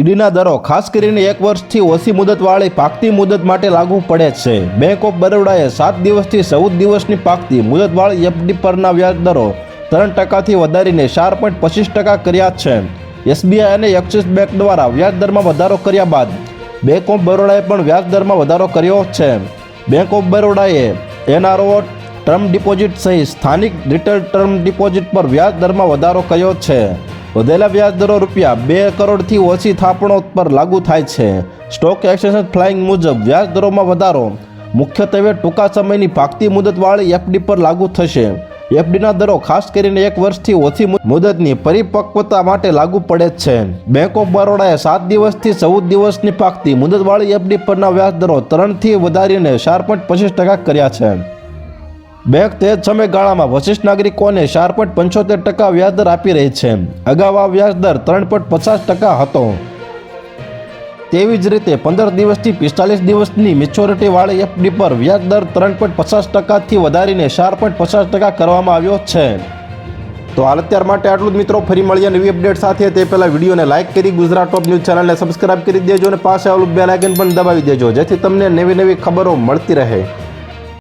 ઈડીના દરો, ખાસ કરીને એક વર્ષથી ઓછી મુદતવાળી પાકતી મુદત માટે લાગુ પડે છે. બેંક ઓફ બરોડાએ સાત દિવસથી ચૌદ દિવસની પાકતી મુદતવાળી એફડી પરના વ્યાજ દરો ત્રણ ટકાથી વધારીને ચાર પોઈન્ટ પચીસ ટકા કર્યા છે. એસબીઆઈ અને એક્સિસ બેંક દ્વારા વ્યાજ દરમાં વધારો કર્યા બાદ બેંક ઓફ બરોડાએ પણ વ્યાજ દરમાં વધારો કર્યો છે. બેંક ઓફ બરોડાએ એનઆરઓ ટર્મ ડિપોઝિટ સહિત સ્થાનિક રિટેલ ટર્મ ડિપોઝિટ પર વ્યાજ દરમાં વધારો કર્યો છે. વધેલા વ્યાજ દરો રૂપિયા બે કરોડથી ઓછી થાપણો પર લાગુ થાય છે. સ્ટોક એક્સચેન્જ ફ્લાઇંગ મુજબ વ્યાજ દરોમાં વધારો. મુખ્યત્વે ટૂંકા સમયની ભાગતી મુદતવાળી એફડી પર લાગુ થશે. એફડીના દરો ખાસ કરીને એક વર્ષથી ઓછી મુદતની પરિપક્વતા માટે લાગુ પડે છે. બેંક ઓફ બરોડાએ સાત દિવસથી ચૌદ દિવસની પાકતી મુદતવાળી એફડી પરના વ્યાજ દરો ત્રણથી વધારીને ચાર પોઈન્ટ પચીસ ટકા કર્યા છે. બેંક તે જ સમયગાળામાં વશિષ્ઠ નાગરિકોને ચાર પોઈન્ટ પંચોતેર ટકા વ્યાજદર આપી રહી છે? અગાઉ આ વ્યાજદર ત્રણ પોઈન્ટ પચાસ ટકા હતો. તેવી જ રીતે પંદર દિવસથી પિસ્તાલીસ દિવસની મેચ્યોરિટીવાળી એફડી પર વ્યાજદર ત્રણ પોઈન્ટ પચાસ ટકાથી વધારીને ચાર પોઈન્ટ પચાસ ટકા કરવામાં આવ્યો છે. તો હાલ અત્યાર માટે આટલું જ મિત્રો. ફરી મળીએ નવી અપડેટ સાથે. તે પહેલાં વિડીયોને લાઇક કરી ગુજરાત ટોપ ન્યૂઝ ચેનલને સબસ્ક્રાઇબ કરી દેજો અને પાસે આવેલું બેલ આઇકન પણ દબાવી દેજો, જેથી તમને નવી નવી ખબરો મળતી રહે.